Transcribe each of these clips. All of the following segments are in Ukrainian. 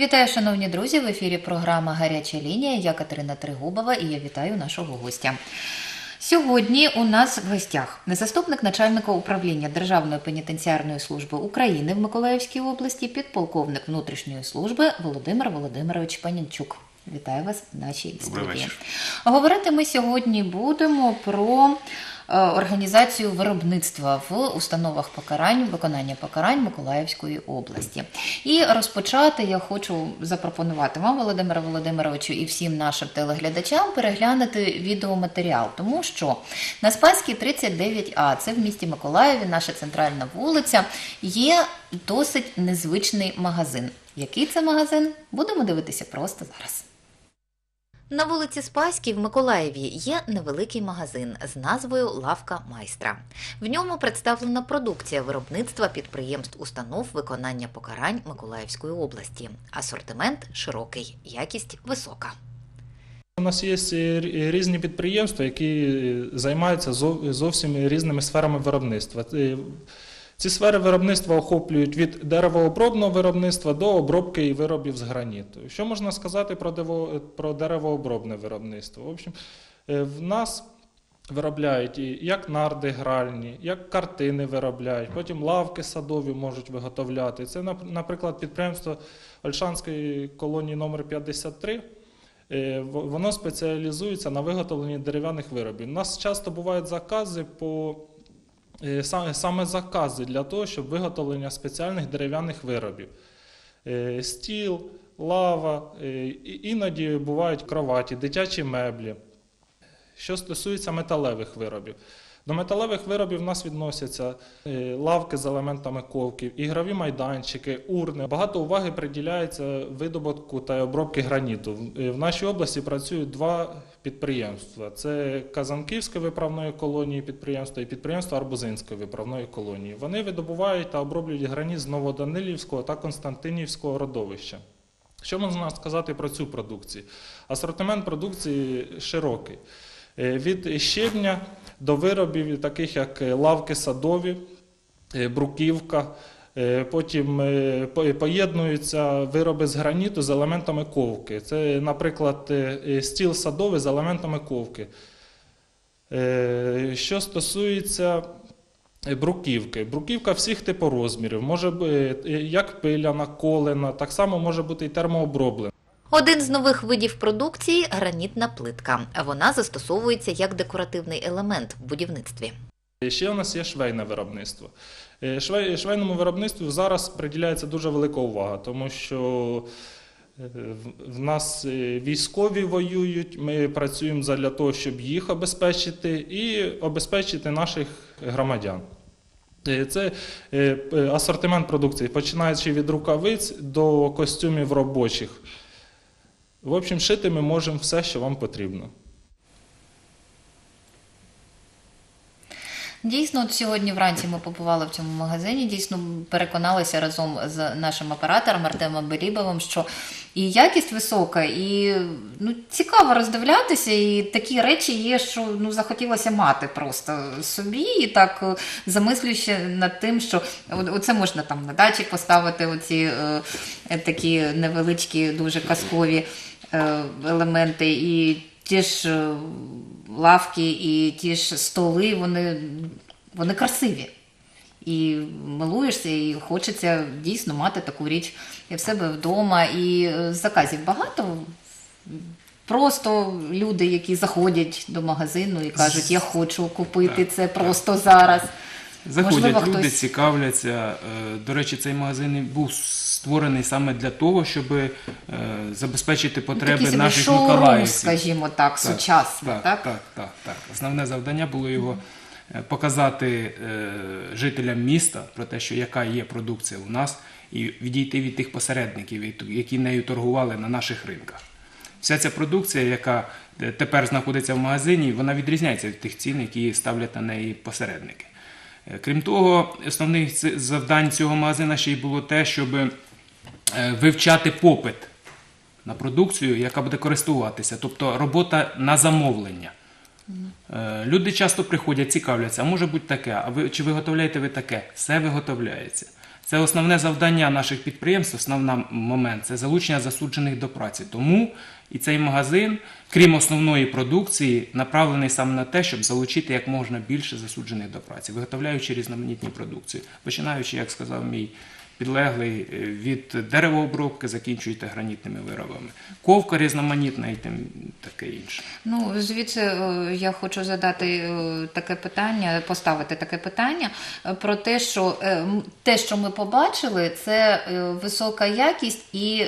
Вітаю, шановні друзі! В ефірі програма Гаряча лінія. Я Катерина Тригубова і я вітаю нашого гостя. Сьогодні у нас в гостях заступник начальника управління Державної пенітенціарної служби України в Миколаївській області, підполковник внутрішньої служби Володимир Володимирович Панінчук. Вітаю вас в нашій студії. Говорити ми сьогодні будемо про організацію виробництва в установах покарань, виконання покарань Миколаївської області. І розпочати я хочу запропонувати вам, Володимире Володимировичу, і всім нашим телеглядачам переглянути відеоматеріал, тому що на Спаській 39А, це в місті Миколаєві, наша центральна вулиця, є досить незвичний магазин. Який це магазин? Будемо дивитися просто зараз. На вулиці Спаській в Миколаєві є невеликий магазин з назвою Лавка майстра. В ньому представлена продукція виробництва підприємств установ виконання покарань Миколаївської області. Асортимент широкий, якість висока. У нас є е, різні підприємства, які е, займаються зовсім різними сферами виробництва. Ці сфери виробництва охоплюють від деревообробного виробництва до обробки і виробів з граніту. Що можна сказати про, деревообробне виробництво? В общем, е, в нас виробляють і як нарди гральні, як картини виробляють, потім лавки садові можуть виготовляти. Це, наприклад, підприємство Ольшанської колонії номер 53 Е, Воно спеціалізується на виготовленні дерев'яних виробів. У нас часто бувають закази по саме закази для того, щоб виготовлення спеціальних дерев'яних виробів. Е, Стіл, лава, е, іноді бувають кроваті, дитячі меблі. Що стосується металевих виробів. До металевих виробів в нас відносяться е, лавки з елементами ковків, ігрові майданчики, урни. Багато уваги приділяється видобутку та обробки граніту. В- е, нашій області працюють два підприємства: це Казанківської виправної колонії підприємство і підприємство Арбузинської виправної колонії. Вони видобувають та оброблюють граніт з Новоданилівського та Константинівського родовища. Що можна сказати про цю продукцію? Асортимент продукції широкий. Е, Від щебня до виробів, таких як е, лавки садові, е, бруківка. Потім поєднуються вироби з граніту з елементами ковки. Це, наприклад, стіл садовий з елементами ковки. Що стосується бруківки, бруківка всіх типорозмірів, може бути е, як пиляна, колена, так само може бути і термооброблена. Один з нових видів продукції гранітна плитка. Вона застосовується як декоративний елемент в будівництві. Ще у нас є швейне виробництво. Е, Швейному виробництву зараз приділяється дуже велика увага, тому що е, в- нас е, військові воюють, ми працюємо для того, щоб їх обезпечити і обезпечити наших громадян. Це асортимент продукції, починаючи від рукавиць до костюмів робочих. В общем, шити ми можемо все, що вам потрібно. Дійсно, от сьогодні вранці ми побували в цьому магазині. Дійсно, переконалися разом з нашим оператором Артемом Белібовим, що і якість висока, і ну, цікаво роздивлятися. І такі речі є, що ну захотілося мати просто собі, і так е, замислюючи над тим, що оце можна там на дачі поставити оці е, такі невеличкі, дуже казкові елементи. І ті ж е, лавки і ті ж столи, вони, вони красиві. І милуєшся, і хочеться дійсно мати таку річ і в себе вдома. І е, заказів багато. Просто люди, які заходять до магазину і кажуть, я хочу купити це просто зараз. Заходять Можливо, люди, хтось- цікавляться. Е, До речі, цей магазин був створений саме для того, щоб е, забезпечити потреби Такий наших шоурум, миколаївців. скажімо так, сучасний. Так, Так, так, так, так. Основне завдання було його е, показати е, жителям міста про те, що яка є продукція у нас, і відійти від тих посередників, які- нею торгували на наших ринках. Вся ця продукція, яка тепер знаходиться в магазині, вона відрізняється від тих цін, які ставлять на неї посередники. Крім того, основних завдань цього магазина ще й було те, щоб вивчати попит на продукцію, яка буде користуватися, тобто робота на замовлення. Е, Люди часто приходять, цікавляться, а може бути таке, а ви чи виготовляєте ви таке? Все виготовляється. Це основне завдання наших підприємств, основний момент це залучення засуджених до праці. Тому і цей магазин, крім основної продукції, направлений саме на те, щоб залучити як можна більше засуджених до праці, виготовляючи різноманітні продукції, починаючи, як сказав мій підлеглий, е, від деревообробки, закінчуєте гранітними виробами. Ковка різноманітна і тим таке інше. Ну, звідси е, я хочу задати е, таке питання, поставити таке питання про те, що те, що ми побачили, це висока якість і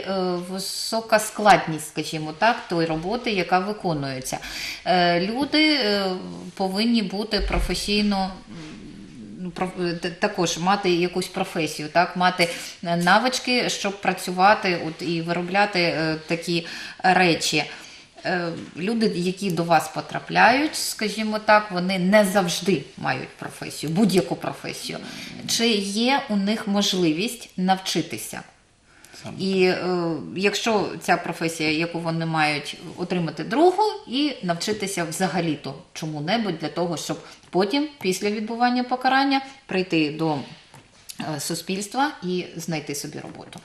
висока складність, скажімо так, тої роботи, яка виконується. Люди повинні бути професійно. Ну, е, також мати якусь професію, так мати е, навички, щоб працювати от і виробляти е, такі речі. Люди, які до вас потрапляють, скажімо так, вони не завжди мають професію, будь-яку професію. Чи є у них можливість навчитися? І е, якщо ця професія, яку вони мають, отримати другу і навчитися взагалі-то чому-небудь для того, щоб потім, після відбування покарання, прийти до е, суспільства і знайти собі роботу.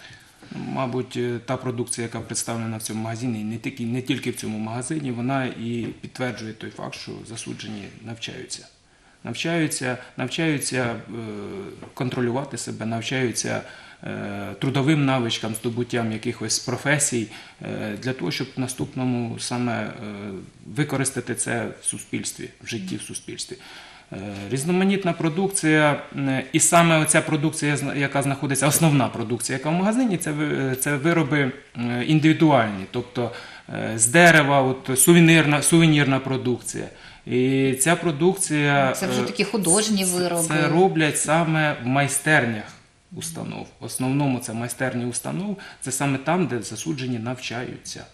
Мабуть, е, та продукція, яка представлена в цьому магазині, не тільки, не тільки в цьому магазині, вона і підтверджує той факт, що засуджені навчаються. Навчаються, навчаються е, контролювати себе, навчаються е, трудовим навичкам, здобуттям якихось професій е, для того, щоб в наступному саме використати це в суспільстві, в житті в суспільстві. Різноманітна продукція, і саме оця продукція, яка знаходиться, основна продукція, яка в магазині, це, це вироби індивідуальні, тобто з дерева, от, сувенірна, сувенірна продукція. І ця продукція Це вже е, такі художні вироби. Це роблять саме в майстернях установ. В основному це майстерні установ, це саме там, де засуджені навчаються.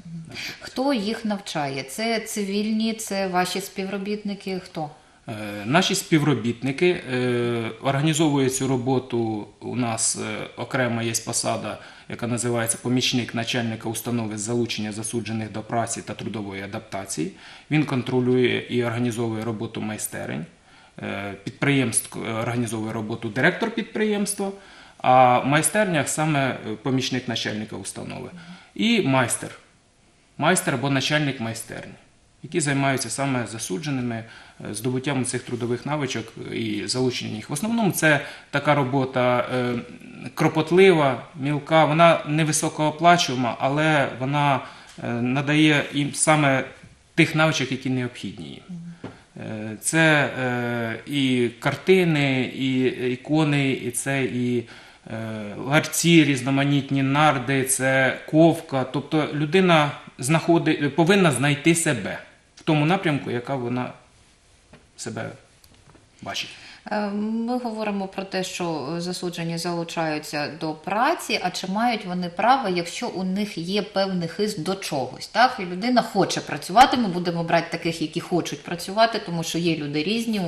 Хто їх навчає? Це цивільні, це ваші співробітники? Хто? Е, Наші співробітники е, організовують цю роботу. У нас е, окрема є посада, яка називається помічник начальника установи залучення засуджених до праці та трудової адаптації. Він контролює і організовує роботу майстерень. Підприємств організовує роботу директор підприємства, а в майстернях саме помічник начальника установи. І майстер майстер або начальник майстерні, які займаються саме засудженими е, здобуттям цих трудових навичок і залученням їх. В основному це така робота е, кропотлива, мілка, вона не високооплачувана, але вона е, надає їм саме тих навичок, які необхідні їм. Це і картини, і ікони, і це і ларці, різноманітні нарди, це ковка. Тобто людина знаходить, повинна знайти себе в тому напрямку, яка вона себе бачить. Е, Ми говоримо про те, що засуджені залучаються до праці, а чи мають вони право, якщо у них є певний хист до чогось? Так, і людина хоче працювати. Ми будемо брати таких, які хочуть працювати, тому що є люди різні,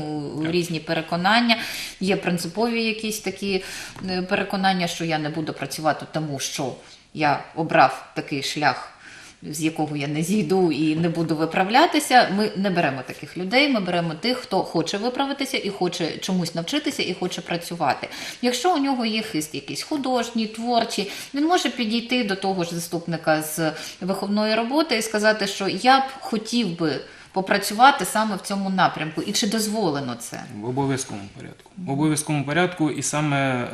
різні переконання, є принципові якісь такі е, переконання, що я не буду працювати, тому що я обрав такий шлях з якого я не зійду і не буду виправлятися. Ми не беремо таких людей. Ми беремо тих, хто хоче виправитися і хоче чомусь навчитися і хоче працювати. Якщо у нього є хист якийсь художній, творчий, він може підійти до того ж заступника з виховної роботи і сказати, що я б хотів би. Попрацювати саме в цьому напрямку, і чи дозволено це? В обов'язковому порядку. В обов'язковому порядку і саме е,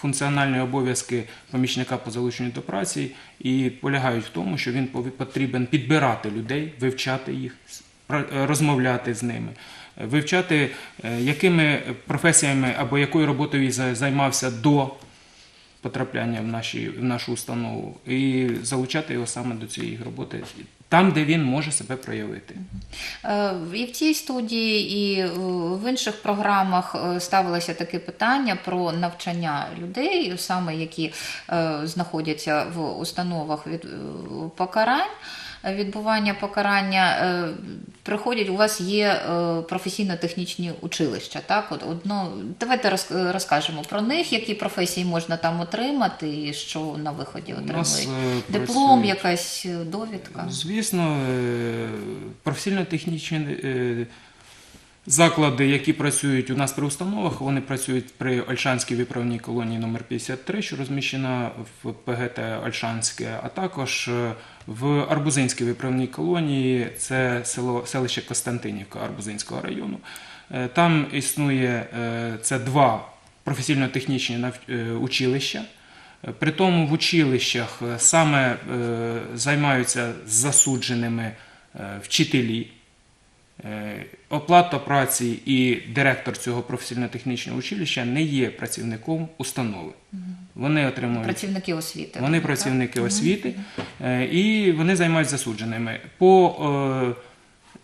функціональні обов'язки помічника по залученню до праці і полягають в тому, що він потрібен підбирати людей, вивчати їх, е, розмовляти з ними, вивчати, е, якими професіями або якою роботою займався до потрапляння в, наші, в нашу установу, і залучати його саме до цієї роботи там, де він може себе проявити. Е, І в цій студії, і е, в інших програмах е, ставилося таке питання про навчання людей, саме які знаходяться в установах від покарань. Відбування покарання е, приходять, у вас є е, професійно-технічні училища. Так, от одно давайте розкажемо про них, які професії можна там отримати, і що на виході отримують. е, Диплом, працює... якась довідка. Звісно, професійно-технічні Заклади, які працюють у нас при установах, вони працюють при Ольшанській виправній колонії номер 53, що розміщена в ПГТ Ольшанське, а також е, в Арбузинській виправній колонії, це село, селище Костянтинівка Арбузинського району. Е, Там існує е, це два професійно-технічні училища. При тому в училищах саме займаються засудженими вчителі. Е, Оплата праці і директор цього професійно-технічного училища не є працівником установи. Вони отримують Працівники освіти. вони так? працівники освіти е, і вони займаються засудженими. По е,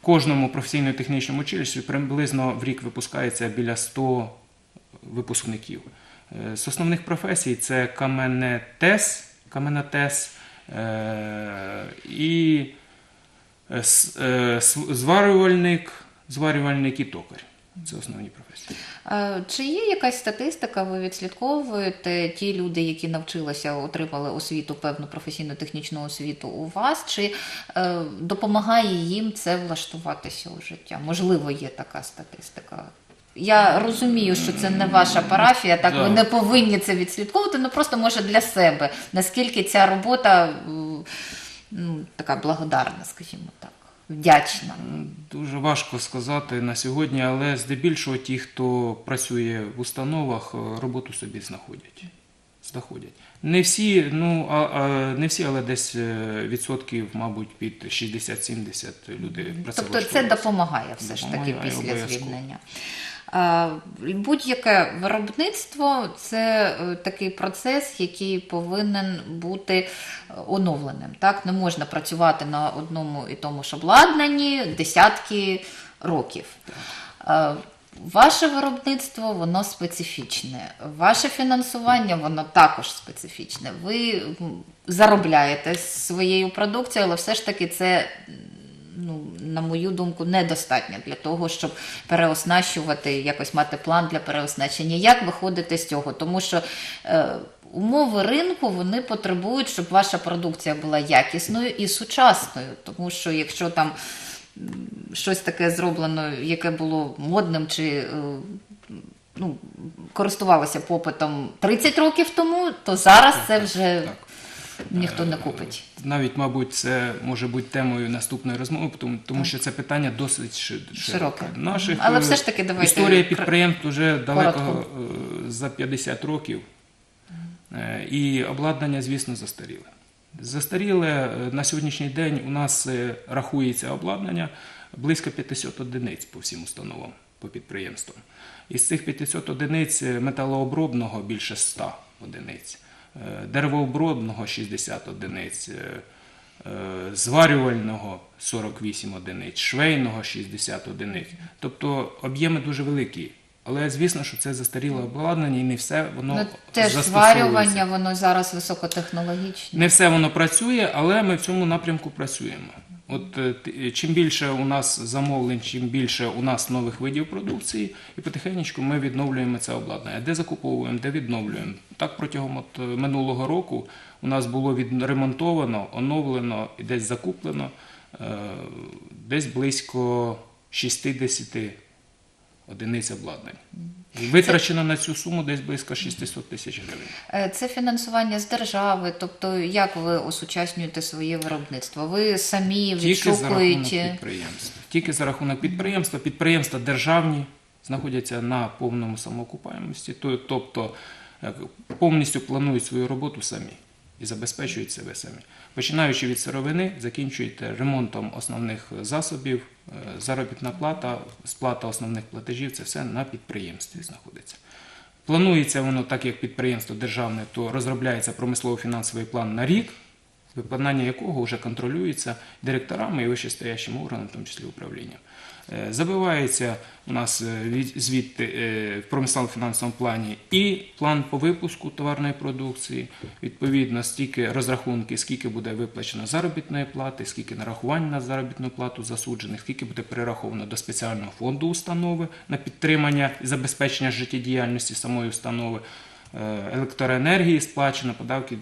кожному професійно-технічному училищі приблизно в рік випускається біля 100 випускників. З основних професій це каменетес, каменотес і зварювальник, зварювальник і токар. Це основні професії. Е, Чи є якась статистика, ви відслідковуєте ті люди, які навчилися, отримали освіту, певну професійно-технічну освіту у вас, чи е, допомагає їм це влаштуватися у життя? Можливо, є така статистика. Я розумію, що це не ваша парафія, так ви не повинні це відслідковувати, ну просто може для себе, наскільки ця робота м, ну, така благодарна, скажімо так, вдячна. Дуже важко сказати на сьогодні, але здебільшого ті, хто працює в установах, е, роботу собі знаходять. знаходять. Не всі, ну а, а, не всі, але десь е, відсотків, мабуть, під 60-70 люди Тобто це допомагає все ж таки після звільнення. А, Будь-яке виробництво це е, такий процес, який повинен бути е, оновленим. Так? Не можна працювати на одному і тому ж обладнанні десятки років. Е, Ваше виробництво воно специфічне. Ваше фінансування воно також специфічне. Ви заробляєте своєю продукцією, але все ж таки це ну, на мою думку, недостатньо для того, щоб переоснащувати, якось мати план для переоснащення. Як виходити з цього? Тому що е, умови ринку вони потребують, щоб ваша продукція була якісною і сучасною. Тому що якщо там щось таке зроблено, яке було модним чи е, ну, користувалося попитом 30 років тому, то зараз це вже Так. Ніхто не купить. Навіть, мабуть, це може бути темою наступної розмови, тому, тому що це питання досить широке. Наших, Але е, все ж таки давайте історія підприємств вже далеко коротко. е, за 50 років. Е, І обладнання, звісно, застаріле. Застаріле на сьогоднішній день у нас рахується обладнання близько 500 одиниць по всім установам, по підприємствам. Із цих 500 одиниць металообробного більше 100 одиниць, деревообробного 60 одиниць, е, е, зварювального 48 одиниць, швейного 60 одиниць. Тобто об'єми дуже великі. Але звісно, що це застаріле обладнання і не все воно Ну, теж зварювання, воно зараз високотехнологічне. Не все воно працює, але ми в цьому напрямку працюємо. От е, чим більше у нас замовлень, чим більше у нас нових видів продукції, і потихеньку ми відновлюємо це обладнання. Де закуповуємо, де відновлюємо. Так протягом от е, минулого року у нас було відремонтовано, оновлено і десь закуплено е, десь близько 60 одиниць обладнань. Витрачено на цю суму десь близько 600 тисяч гривень. Е, Це фінансування з держави. Тобто, як ви осучаснюєте своє виробництво? Ви самі Тільки за рахунок відшукуєте. підприємств. Тільки за рахунок підприємства. Підприємства державні знаходяться на повному самоокупаємості, то- тобто е, повністю планують свою роботу самі і забезпечують себе самі. Починаючи від сировини, закінчуєте ремонтом основних засобів, е, заробітна плата, сплата основних платежів це все на підприємстві знаходиться. Планується воно так, як підприємство державне, то розробляється промислово-фінансовий план на рік, виконання якого вже контролюється директорами і вищестоящим органом, в тому числі управлінням. Е, Забивається у нас е, від- звідти е, в промислово-фінансовому плані і план по випуску товарної продукції, відповідно, стільки розрахунки, скільки буде виплачено заробітної плати, скільки нарахувань на заробітну плату засуджених, скільки буде перераховано до спеціального фонду установи на підтримання і забезпечення життєдіяльності самої установи. Електроенергії сплачено, податки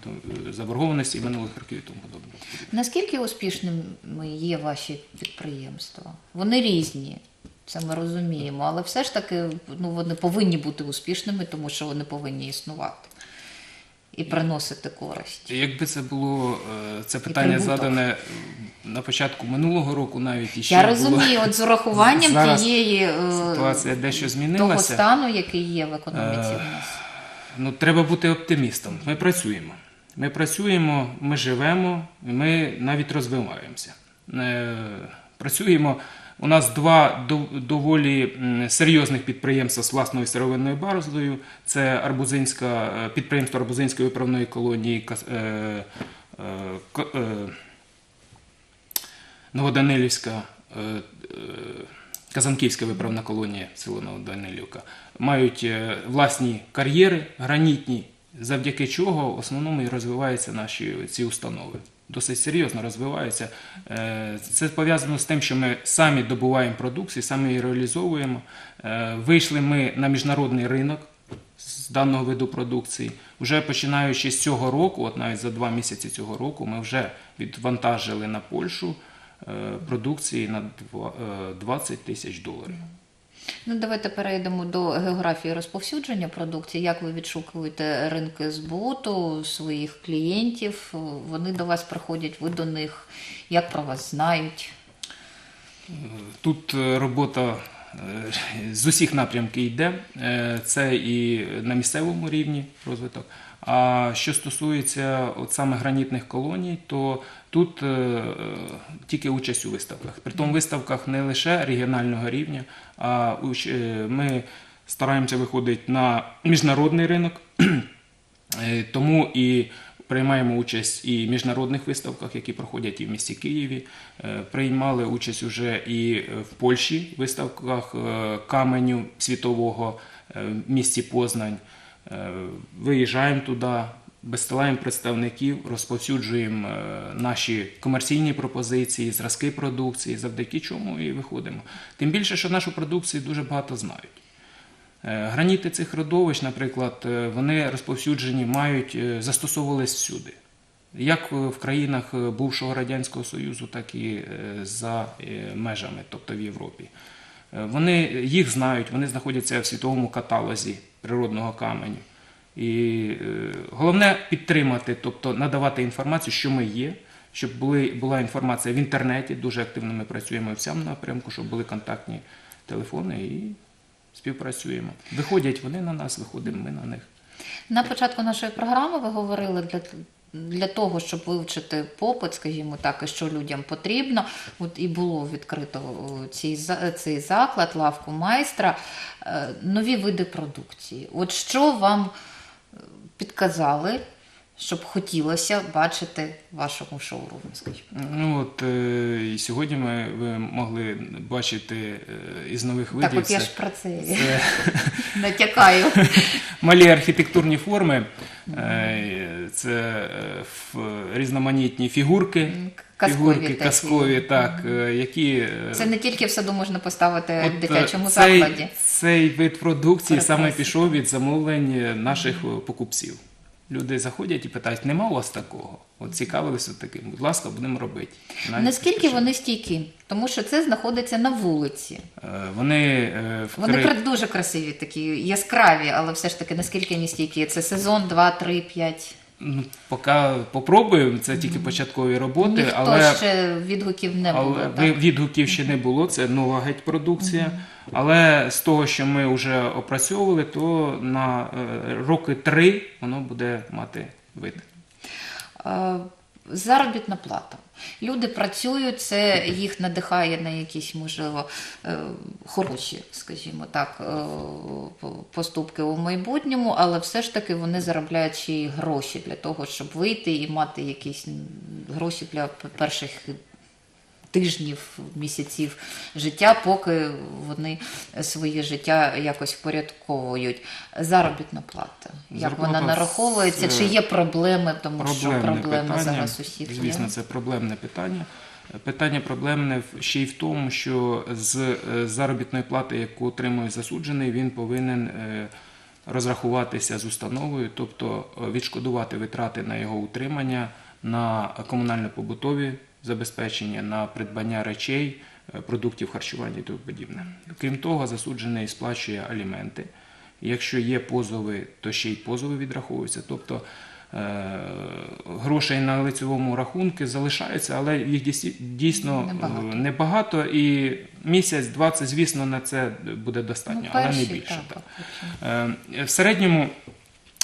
до- заборгованості минулих років і тому подобне. Наскільки успішними є ваші підприємства? Вони різні. Це ми розуміємо, але все ж таки ну, вони повинні бути успішними, тому що вони повинні існувати і приносити користь. Якби це було е, це питання задане на початку минулого року, навіть іще Я було, розумію, от з урахуванням Зараз тієї е, ситуація дещо того стану, який є в економіці Е, в нас. Ну, треба бути оптимістом. Ми працюємо. Ми працюємо, ми живемо, ми навіть розвиваємося. Працюємо. У нас два дов- доволі серйозних підприємства з власною сировинною базою. Це Арбузинська, е, підприємство Арбузинської виправної колонії е, е, Новоданилівська, Казанківська виправна колонія село Новоданилівка мають власні кар'єри гранітні, завдяки чого в основному і розвиваються наші ці установи. Досить серйозно розвиваються. Е, Це пов'язано з тим, що ми самі добуваємо продукцію, самі її реалізовуємо. Е, Вийшли ми на міжнародний ринок з даного виду продукції. Вже починаючи з цього року, от навіть за два місяці цього року, ми вже відвантажили на Польщу е, продукції на е, 20 тисяч доларів. Ну, давайте перейдемо до географії розповсюдження продукції. Як ви відшукуєте ринки збуту своїх клієнтів? Вони до вас приходять, ви до них, як про вас знають? Тут е, робота з усіх напрямків йде. Е, Це і на місцевому рівні розвиток. А що стосується от саме гранітних колоній, то тут е, тільки участь у виставках. При тому виставках не лише регіонального рівня, а уч- е, ми стараємося виходити на міжнародний ринок. Е, Тому і приймаємо участь і в міжнародних виставках, які проходять і в місті Києві. Е, Приймали участь уже і е, в Польщі в виставках е, каменю світового в місті Познань. Виїжджаємо туди, безстилаємо представників, розповсюджуємо наші комерційні пропозиції, зразки продукції, завдяки чому і виходимо. Тим більше, що нашу продукцію дуже багато знають. Е, Граніти цих родовищ, наприклад, е, вони розповсюджені, мають, е, застосовувались всюди. Як в країнах бувшого Радянського Союзу, так і за межами, тобто в Європі. Вони їх знають, вони знаходяться в світовому каталозі природного каменю. І головне підтримати, тобто надавати інформацію, що ми є, щоб були, була інформація в інтернеті. Дуже активно ми працюємо в цьому напрямку, щоб були контактні телефони і співпрацюємо. Виходять вони на нас, виходимо ми на них. На початку нашої програми ви говорили для, для того, щоб вивчити попит, скажімо так, і що людям потрібно. От і було відкрито цей, цей заклад, лавку майстра, е, нові види продукції. От що вам е, підказали, щоб хотілося бачити в вашому шоурумі, скажімо? Ну от е, і сьогодні ми ви могли бачити е, із нових видів. Так, от я це- ж про це це натякаю. малі архітектурні форми, е, це е, ф- різноманітні фігурки, Казкові фігурки такі. казкові, так, е, які е, Це не тільки в саду можна поставити в е, дитячому цей, закладі. Цей вид продукції Прекрасно. саме пішов від замовлень наших е, покупців. Люди заходять і питають, нема у вас такого? От цікавилися таким. Будь ласка, будемо робити. Навіть Наскільки поспішаємо. вони стійкі? Тому що це знаходиться на вулиці. Е, Вони, е, Вони кра- дуже красиві, такі яскраві, але все ж таки наскільки вони стійкі? Це сезон 2, 3, 5. Ну, поки попробуємо, це тільки початкові роботи, Ніхто але, ще відгуків не було. але так? відгуків ще не було, це нова геть продукція. Але з того, що ми вже опрацьовували, то на е, роки три воно буде мати вид. Заробітна плата. Люди працюють, це їх надихає на якісь, можливо, е, хороші, скажімо так, е, поступки у майбутньому, але все ж таки вони заробляють ще й гроші для того, щоб вийти і мати якісь гроші для перших тижнів, місяців життя, поки вони своє життя якось впорядковують. Заробітна плата. Як Зарплата вона нараховується? Чи є проблеми, тому що Проблемне проблеми питання. зараз усіх Звісно, це проблемне питання. Питання проблемне ще й в тому, що з е, заробітної плати, яку отримує засуджений, він повинен е, розрахуватися з установою, тобто е, відшкодувати витрати на його утримання, на комунально-побутові забезпечення, на придбання речей, е, продуктів харчування і тому подібне. Крім того, засуджений сплачує аліменти. Якщо є позови, то ще й позови відраховуються. Тобто е, грошей на лицевому рахунку залишається, але їх дійсно Небагато. е, небагато. І місяць-два це, звісно, на це буде достатньо, але не більше. так, так. В середньому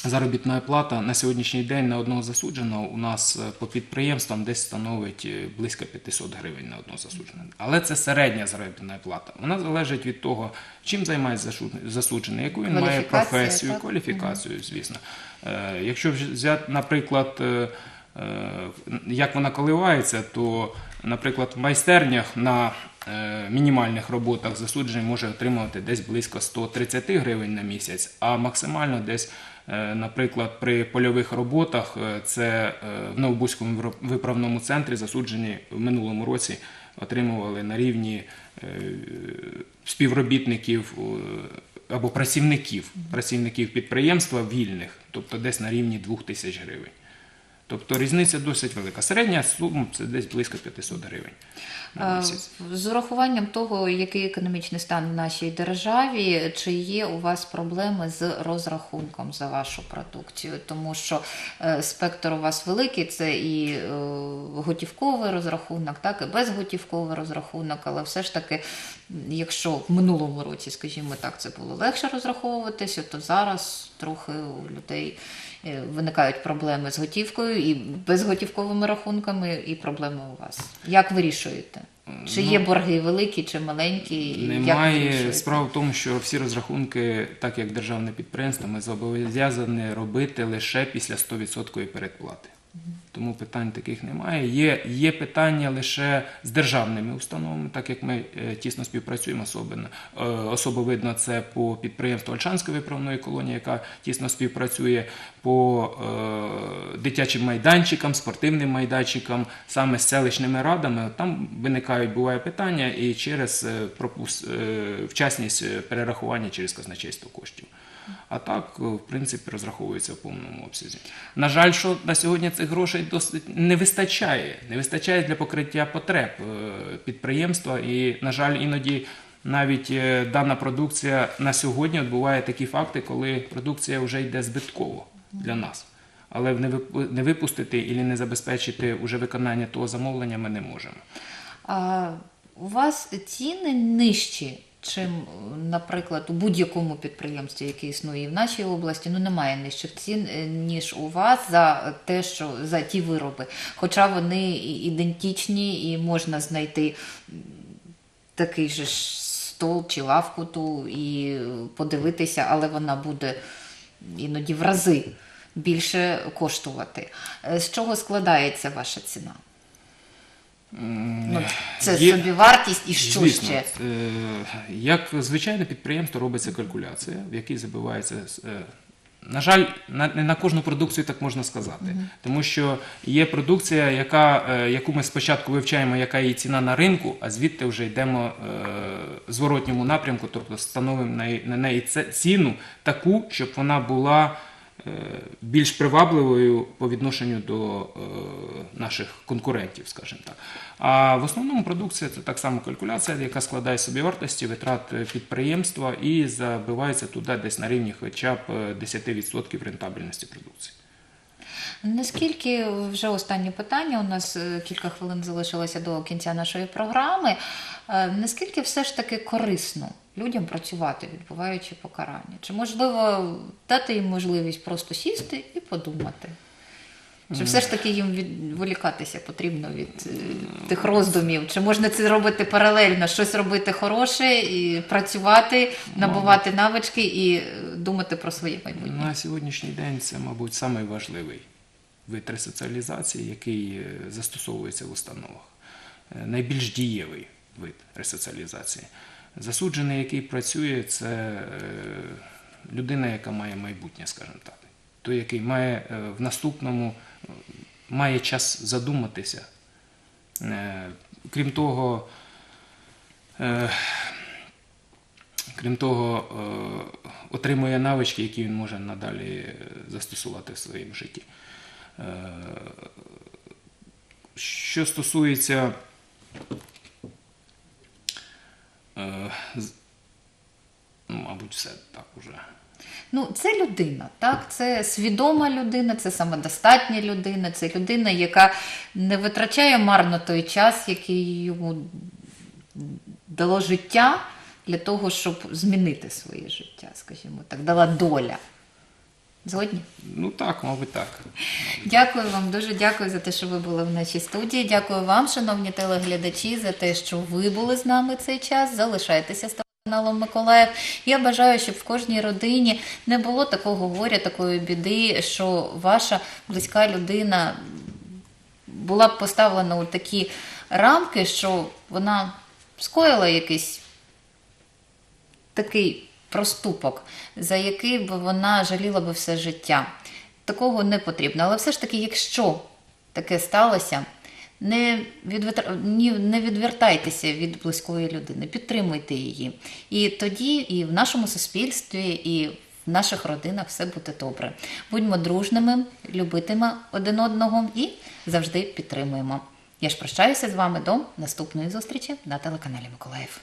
заробітна плата на сьогоднішній день на одного засудженого у нас е, по підприємствам десь становить е, близько 500 гривень на одного засудженого. Але це середня заробітна плата. Вона залежить від того, чим займається засуджений, яку він має професію, так? кваліфікацію, звісно. Е, Якщо взяти, наприклад, як вона коливається, то, наприклад, в майстернях на мінімальних роботах засуджений може отримувати десь близько 130 гривень на місяць, а максимально десь, е, наприклад, при польових роботах е, це е, в Новобузькому виправному центрі засуджені в минулому році отримували на рівні е, співробітників е, або працівників, працівників підприємства вільних, тобто десь на рівні 2000 гривень. Тобто різниця досить велика. Середня сума це десь близько 500 гривень на Е, місяць. З урахуванням того, який економічний стан в нашій державі, чи є у вас проблеми з розрахунком за вашу продукцію? Тому що е, спектр у вас великий, це і е, готівковий розрахунок, так і безготівковий розрахунок, але все ж таки, якщо в минулому році, скажімо так, це було легше розраховуватися, то зараз трохи у людей. Е, Виникають проблеми з готівкою і безготівковими рахунками, і проблеми у вас. Як вирішуєте? Чи є борги великі, чи маленькі? Немає справа в тому, що всі розрахунки, так як державне підприємство, ми зобов'язані робити лише після 100% передплати. Тому питань таких немає. Є, є питання лише з державними установами, так як ми е, тісно співпрацюємо особливо. Е, особо видно це по підприємству Ольшанської виправної колонії, яка тісно співпрацює по е, дитячим майданчикам, спортивним майданчикам, саме з селищними радами. Там виникають буває питання і через е, пропус, е, вчасність перерахування через казначейство коштів. А так, е, в принципі, розраховується в повному обсязі. На жаль, що на сьогодні цих грошей досить не вистачає. Не вистачає для покриття потреб е, підприємства. І, на жаль, іноді навіть е, дана продукція на сьогодні от буває такі факти, коли продукція вже йде збитково для нас. Але не випустити і не забезпечити уже виконання того замовлення ми не можемо. А, у вас ціни нижчі, чим, наприклад, у будь-якому підприємстві, яке існує в нашій області, ну немає нижчих цін, е, ніж у вас за те, що за ті вироби. Хоча вони ідентичні і можна знайти такий же стол чи лавку ту і подивитися, але вона буде іноді в рази більше коштувати. Е, З чого складається ваша ціна? Ну, це Є- собівартість і що Звісно, ще? е, як звичайне підприємство робиться калькуляція, в якій забивається. е, На жаль, на, не на кожну продукцію так можна сказати, тому що є продукція, яка, е, яку ми спочатку вивчаємо, яка її ціна на ринку, а звідти вже йдемо е, в зворотньому напрямку, тобто встановимо на, на неї це- ціну таку, щоб вона була е, більш привабливою по відношенню до е, наших конкурентів, скажімо так. А в основному продукція це так само калькуляція, яка складає собі вартості витрат е, підприємства і забивається туди десь на рівні хоча б е, 10% рентабельності продукції. Наскільки вже останнє питання? У нас е, кілька хвилин залишилося до кінця нашої програми. Е, Наскільки все ж таки корисно людям працювати, відбуваючи покарання? Чи можливо дати їм можливість просто сісти і подумати? Чи все ж таки їм відволікатися потрібно від е, тих роздумів? Чи можна це робити паралельно? Щось робити хороше, і працювати, набувати навички і е, думати про своє майбутнє? На сьогоднішній день це, мабуть, самий важливий вид ресоціалізації, який е, застосовується в установах. Найбільш дієвий вид ресоціалізації. Засуджений, який працює, це е, людина, яка має майбутнє, скажімо так. Той, який має е, в наступному має час задуматися. Е, Крім того, Крім того, отримує навички, які він може надалі застосувати в своєму житті. Що стосується ну, мабуть, все так уже. Ну, це людина, так? Це свідома людина, це самодостатня людина, це людина, яка не витрачає марно той час, який йому дало життя для того, щоб змінити своє життя, скажімо так, дала доля. Згодні? Ну так, мабуть, так. Дякую вам, дуже дякую за те, що ви були в нашій студії. Дякую вам, шановні телеглядачі, за те, що ви були з нами цей час. Залишайтеся з каналом Миколаїв. Я бажаю, щоб в кожній родині не було такого горя, такої біди, що ваша близька людина була б поставлена у такі рамки, що вона скоїла якийсь такий проступок, за який би вона жаліла би все життя. Такого не потрібно. Але все ж таки, якщо таке сталося, не, відвитр... не відвертайтеся від близької людини, підтримуйте її. І тоді і в нашому суспільстві, і в наших родинах все буде добре. Будьмо дружними, любитиме один одного і завжди підтримуємо. Я ж прощаюся з вами до наступної зустрічі на телеканалі Миколаїв.